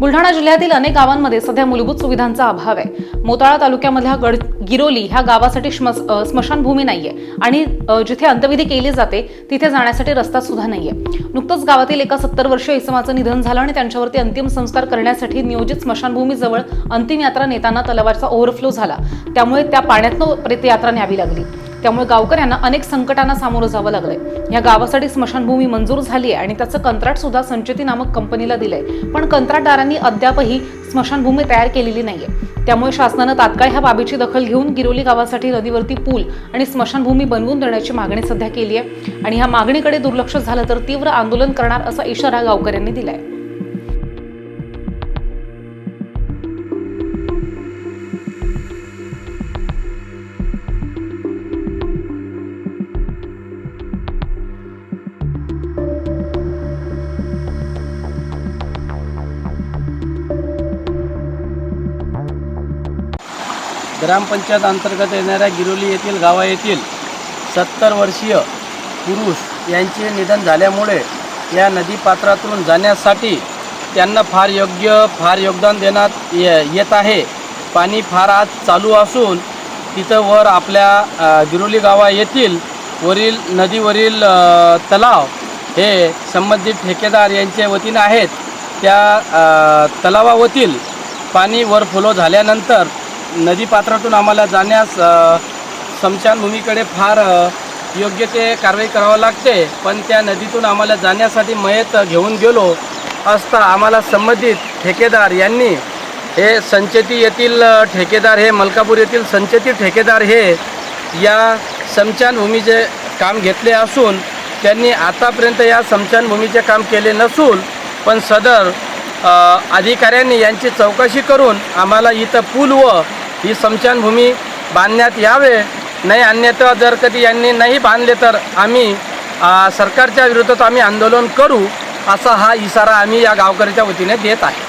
बुलढाणा जिल्ह्यातील अनेक गावांमध्ये सध्या मूलभूत सुविधांचा अभाव आहे. मोताळा तालुक्यामधल्या गड गिरोली ह्या गावासाठी श्मस स्मशानभूमी नाहीये आणि जिथे अंत्यविधी केली जाते तिथे जाण्यासाठी रस्ता सुद्धा नाहीये. नुकतंच गावातील एका सत्तर वर्षीय इसमाचं निधन झालं आणि त्यांच्यावरती अंतिम संस्कार करण्यासाठी नियोजित स्मशानभूमीजवळ अंतिम यात्रा नेताना तलावाचा ओव्हरफ्लो झाला. त्यामुळे त्या पाण्यातनं प्रेतयात्रा न्यावी लागली. त्यामुळे गावकऱ्यांना अनेक संकटांना सामोरं जावं लागलंय. या गावासाठी स्मशानभूमी मंजूर झाली आहे आणि त्याचं कंत्राट सुद्धा संचेती नामक कंपनीला दिलंय. पण कंत्राटदारांनी अद्यापही स्मशानभूमी तयार केलेली नाहीये. त्यामुळे शासनानं तात्काळ ह्या बाबीची दखल घेऊन गिरोली गावासाठी नदीवरती पूल आणि स्मशानभूमी बनवून देण्याची मागणी सध्या केली आहे आणि ह्या मागणीकडे दुर्लक्ष झालं तर तीव्र आंदोलन करणार असा इशारा गावकऱ्यांनी दिलाय. ग्रामपंचायत अंतर्गत येणाऱ्या गिरोली येथील गावा येथील सत्तर वर्षीय पुरुष यांचे निधन झाल्यामुळे या नदीपात्रातून जाण्यासाठी त्यांना फार योग्य फार योगदान देण्यात ये येत आहे. पाणी फार आज चालू असून तिथं वर आपल्या गिरोली गावा येथील वरील नदीवरील तलाव हे संबंधित ठेकेदार यांच्या वतीनं आहेत. त्या तलावावरील पाणी वर फुलो झाल्यानंतर नदीपात्रातून आम्हाला जाण्यास अ, स्मशानभूमीकडे फार योग्य ते कारवाई करावं लागते. पण त्या नदीतून आम्हाला जाण्यासाठी मयत घेऊन गेलो असता आम्हाला संबंधित ठेकेदार यांनी हे संचेती येथील ठेकेदार हे मलकापूर येथील संचेती ठेकेदार हे या स्मशानभूमीचे काम घेतले असून त्यांनी आतापर्यंत या स्मशानभूमीचे काम केले नसून पण सदर अधिकाऱ्यांनी यांची चौकशी करून आम्हाला इथं पूल व ही स्मशानभूमी बांधण्यात यावे. नाही अन्यथा जर कधी यांनी नाही बांधले तर आम्ही सरकारच्या विरोधात आम्ही आंदोलन करू असा हा इशारा आम्ही या गावकऱ्याच्या वतीने देत आहे.